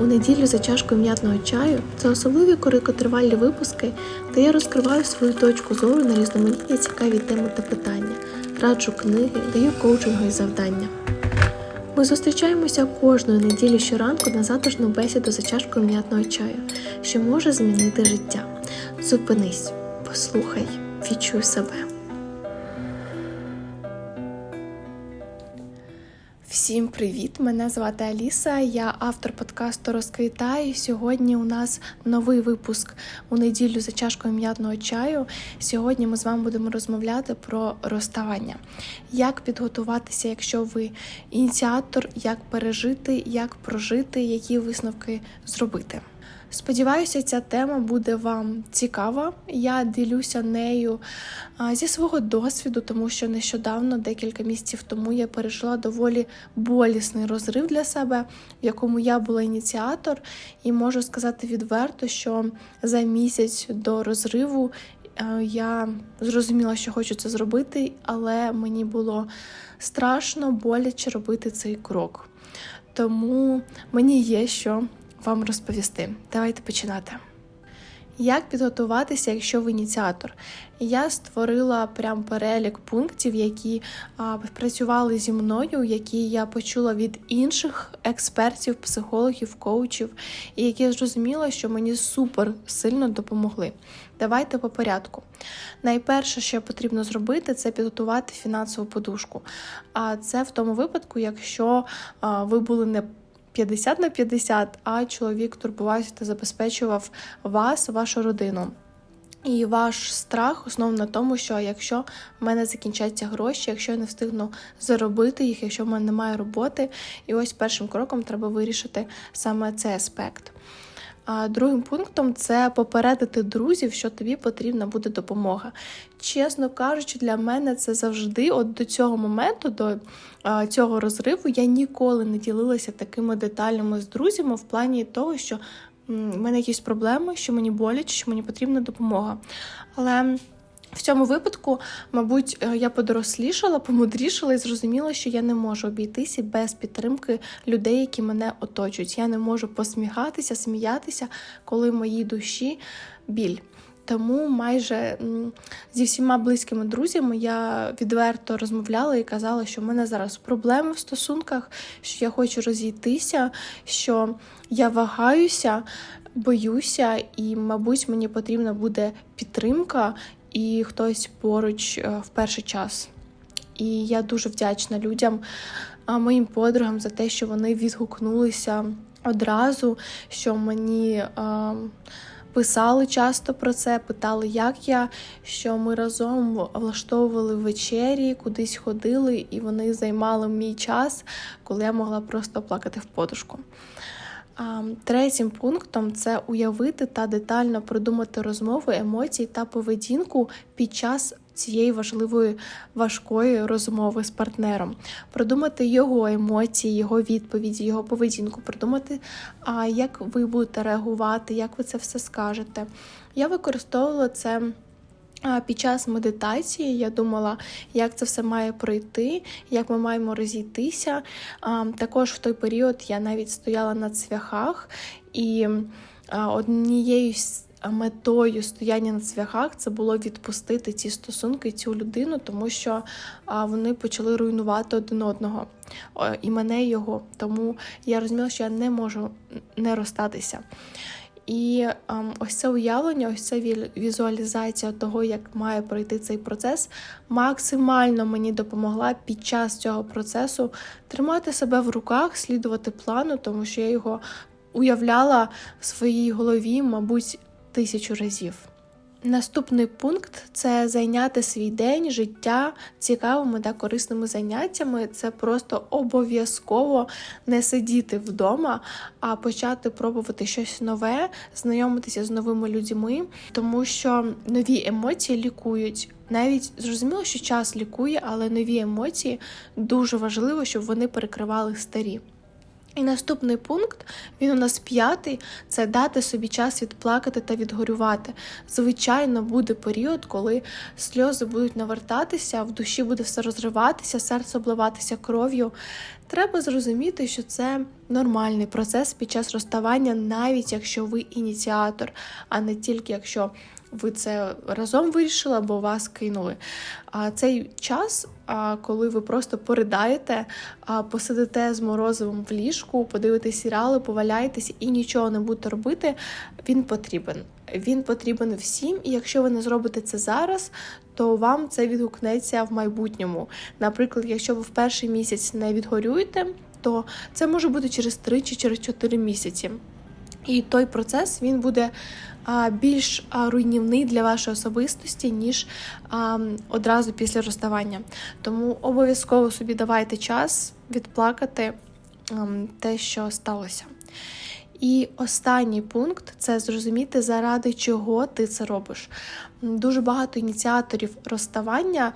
У неділю за чашкою м'ятного чаю це особливі короткотривалі випуски, де я розкриваю свою точку зору на різноманітні цікаві теми та питання, раджу книги, даю коучингові завдання. Ми зустрічаємося кожної неділі щоранку на затишну бесіду за чашкою м'ятного чаю, що може змінити життя. Зупинись, послухай, відчуй себе. Всім привіт! Мене звати Аліса. Я автор подкасту Розквітай. Сьогодні у нас новий випуск у неділю за чашкою м'ятного чаю. Сьогодні ми з вами будемо розмовляти про розставання, як підготуватися, якщо ви ініціатор, як пережити, як прожити, які висновки зробити. Сподіваюся, ця тема буде вам цікава. Я ділюся нею зі свого досвіду, тому що нещодавно, декілька місяців тому, я пережила доволі болісний розрив для себе, в якому я була ініціатор, і можу сказати відверто, що за місяць до розриву я зрозуміла, що хочу це зробити, але мені було страшно боляче робити цей крок. Тому мені є що вам розповісти. Давайте починати. Як підготуватися, якщо ви ініціатор? Я створила прям перелік пунктів, які а, працювали зі мною, які я почула від інших експертів, психологів, коучів, і які зрозуміла, що мені супер сильно допомогли. Давайте по порядку. Найперше, що потрібно зробити, це підготувати фінансову подушку. А це в тому випадку, якщо а, ви були не 50 на 50, а чоловік турбувався та забезпечував вас, вашу родину. І ваш страх основ на тому, що якщо в мене закінчаться гроші, якщо я не встигну заробити їх, якщо в мене немає роботи, і ось першим кроком треба вирішити саме цей аспект. А другим пунктом це попередити друзів, що тобі потрібна буде допомога. Чесно кажучи, для мене це завжди, от до цього моменту, до цього розриву, я ніколи не ділилася такими деталями з друзями в плані того, що в мене якісь проблеми, що мені боляче, що мені потрібна допомога. Але в цьому випадку, мабуть, е, я подорослішала, помудрішала і зрозуміла, що я не можу обійтися без підтримки людей, які мене оточують. Я не можу посміхатися, сміятися, коли моїй душі біль. Тому майже зі всіма близькими друзями я відверто розмовляла і казала, що в мене зараз проблеми в стосунках, що я хочу розійтися, що я вагаюся, боюся, і, мабуть, мені потрібна буде підтримка і хтось поруч е, в перший час. І я дуже вдячна людям, моїм подругам за те, що вони відгукнулися одразу, що мені писали часто про це, питали, як я, що ми разом влаштовували вечері, кудись ходили, і вони займали мій час, коли я могла просто плакати в подушку. Третім пунктом це уявити та детально продумати розмови, емоції та поведінку під час цієї важливої важкої розмови з партнером, продумати його емоції, його відповіді, його поведінку, продумати, як ви будете реагувати, як ви це все скажете. Я використовувала це. Під час медитації я думала, як це все має пройти, як ми маємо розійтися. Також в той період я навіть стояла на цвяхах, і однією метою стояння на цвяхах це було відпустити ці стосунки, цю людину, тому що вони почали руйнувати один одного і мене його. Тому я розуміла, що я не можу не розстатися. І ем, ось це уявлення, ось це візуалізація того, як має пройти цей процес, максимально мені допомогла під час цього процесу тримати себе в руках, слідувати плану, тому що я його уявляла в своїй голові, мабуть, тисячу разів. Наступний пункт це зайняти свій день, життя цікавими та корисними заняттями. Це просто обов'язково не сидіти вдома, а почати пробувати щось нове, знайомитися з новими людьми, тому що нові емоції лікують. Навіть зрозуміло, що час лікує, але нові емоції дуже важливо, щоб вони перекривали старі. І наступний пункт, він у нас п'ятий, це дати собі час відплакати та відгорювати. Звичайно, буде період, коли сльози будуть навертатися, в душі буде все розриватися, серце обливатися кров'ю. Треба зрозуміти, що це нормальний процес під час розставання, навіть якщо ви ініціатор, а не тільки якщо ви це разом вирішили або вас кинули. А цей час, коли ви просто поридаєте, посидите з морозивом в ліжку, подивитесь серіали, поваляєтесь і нічого не будете робити, він потрібен. Він потрібен всім, і якщо ви не зробите це зараз, то вам це відгукнеться в майбутньому. Наприклад, якщо ви в перший місяць не відгорюєте, то це може бути через 3 чи через 4 місяці. І той процес він буде більш руйнівний для вашої особистості, ніж одразу після розставання. Тому обов'язково собі давайте час відплакати те, що сталося. І останній пункт це зрозуміти, заради чого ти це робиш. Дуже багато ініціаторів розставання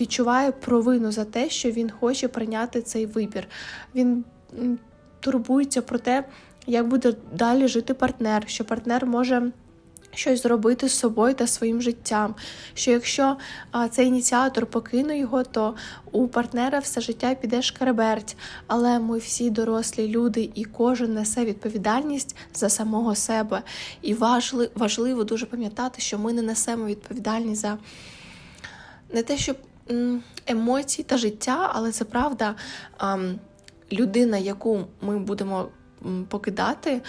відчуває провину за те, що він хоче прийняти цей вибір. Він турбується про те, як буде далі жити партнер, що партнер може. Щось зробити з собою та своїм життям. Що якщо а, цей ініціатор покине його, то у партнера все життя піде шкереберть. Але ми всі дорослі люди, і кожен несе відповідальність за самого себе. І важливо, важливо дуже пам'ятати, що ми не несемо відповідальність за не те, що емоції та життя, але це правда а, людина, яку ми будемо покидати,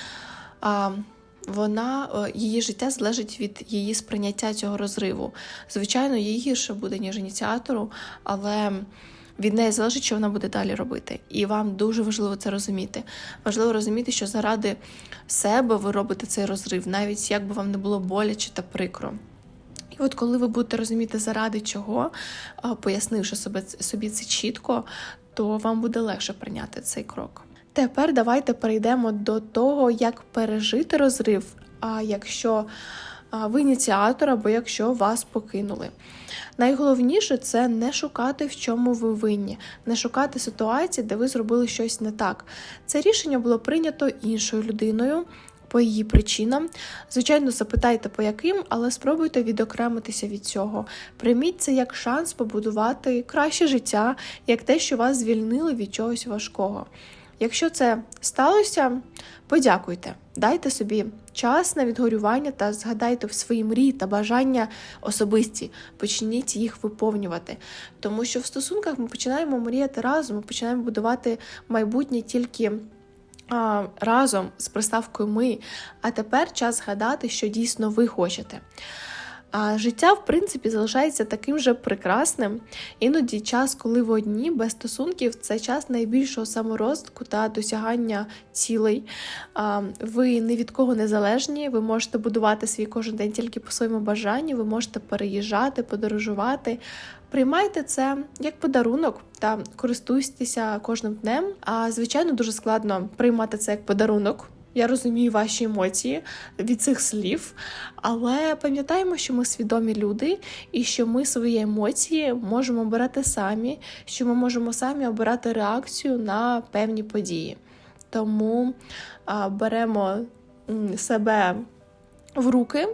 вона е, її життя залежить від її сприйняття цього розриву. Звичайно, їй гірше буде, ніж ініціатору, але від неї залежить, що вона буде далі робити. І вам дуже важливо це розуміти. Важливо розуміти, що заради себе ви робите цей розрив, навіть як би вам не було боляче та прикро. І от коли ви будете розуміти, заради чого, пояснивши собі, собі це чітко, то вам буде легше прийняти цей крок. Тепер давайте перейдемо до того, як пережити розрив, а якщо ви ініціатор або якщо вас покинули. Найголовніше це не шукати, в чому ви винні, не шукати ситуації, де ви зробили щось не так. Це рішення було прийнято іншою людиною. По її причинам, звичайно, запитайте по яким, але спробуйте відокремитися від цього. Прийміть це як шанс побудувати краще життя, як те, що вас звільнили від чогось важкого. Якщо це сталося, подякуйте, дайте собі час на відгорювання та згадайте в свої мрії та бажання особисті, почніть їх виповнювати. Тому що в стосунках ми починаємо мріяти разом, ми починаємо будувати майбутнє тільки. Разом з приставкою ми, а тепер час згадати, що дійсно ви хочете. А життя, в принципі, залишається таким же прекрасним. Іноді час, коли ви одні без стосунків, це час найбільшого саморозвитку та досягання цілей. Ви ні від кого не залежні, ви можете будувати свій кожен день тільки по своєму бажанню, ви можете переїжджати, подорожувати. Приймайте це як подарунок та користуйтеся кожним днем. А звичайно, дуже складно приймати це як подарунок. Я розумію ваші емоції від цих слів, але пам'ятаємо, що ми свідомі люди і що ми свої емоції можемо обирати самі, що ми можемо самі обирати реакцію на певні події. Тому а, беремо себе в руки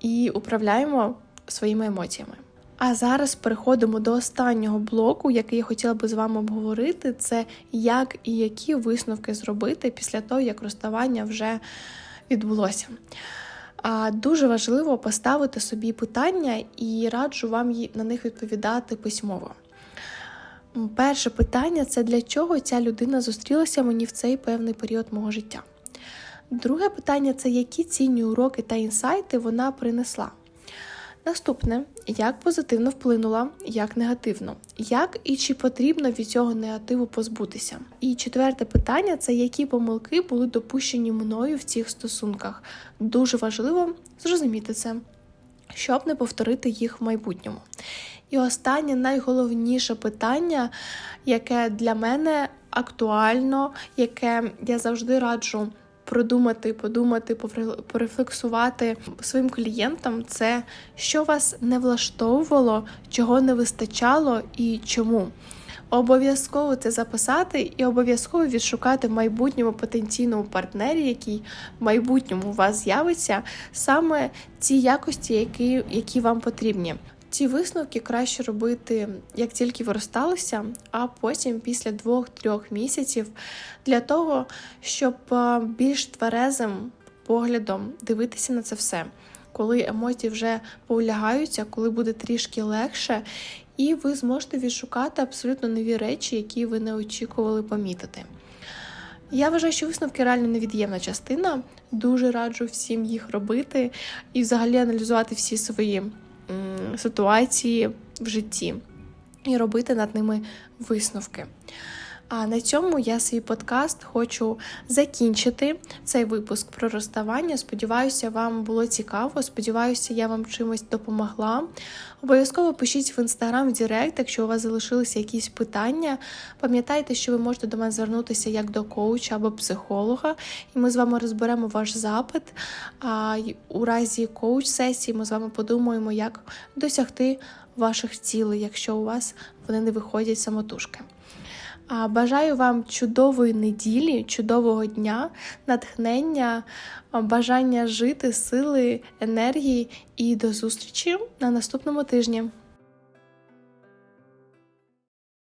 і управляємо своїми емоціями. А зараз переходимо до останнього блоку, який я хотіла би з вами обговорити: це як і які висновки зробити після того, як розставання вже відбулося. Дуже важливо поставити собі питання і раджу вам на них відповідати письмово. Перше питання це для чого ця людина зустрілася мені в цей певний період мого життя. Друге питання це які цінні уроки та інсайти вона принесла. Наступне, як позитивно вплинула, як негативно, як і чи потрібно від цього негативу позбутися. І четверте питання це які помилки були допущені мною в цих стосунках. Дуже важливо зрозуміти це, щоб не повторити їх в майбутньому. І останнє найголовніше питання, яке для мене актуально, яке я завжди раджу продумати, подумати, порефлексувати своїм клієнтам, це що вас не влаштовувало, чого не вистачало і чому. Обов'язково це записати і обов'язково відшукати в майбутньому потенційному партнері, який в майбутньому у вас з'явиться, саме ці якості, які, які вам потрібні. Ці висновки краще робити, як тільки ви розсталися, а потім після двох-трьох місяців для того, щоб е, більш тверезим поглядом дивитися на це все, коли емоції вже повлягаються, коли буде трішки легше, і ви зможете відшукати абсолютно нові речі, які ви не очікували помітити. Я вважаю, що висновки реально невід'ємна частина. Дуже раджу всім їх робити і взагалі аналізувати всі свої ситуації в житті і робити над ними висновки. А на цьому я свій подкаст хочу закінчити цей випуск про розставання. Сподіваюся, вам було цікаво. Сподіваюся, я вам чимось допомогла. Обов'язково пишіть в інстаграм в Директ, якщо у вас залишилися якісь питання. Пам'ятайте, що ви можете до мене звернутися як до коуча або психолога, і ми з вами розберемо ваш запит. А у разі коуч-сесії ми з вами подумаємо, як досягти ваших цілей, якщо у вас вони не виходять самотужки. А Бажаю вам чудової неділі, чудового дня, натхнення, бажання жити, сили, енергії і до зустрічі на наступному тижні.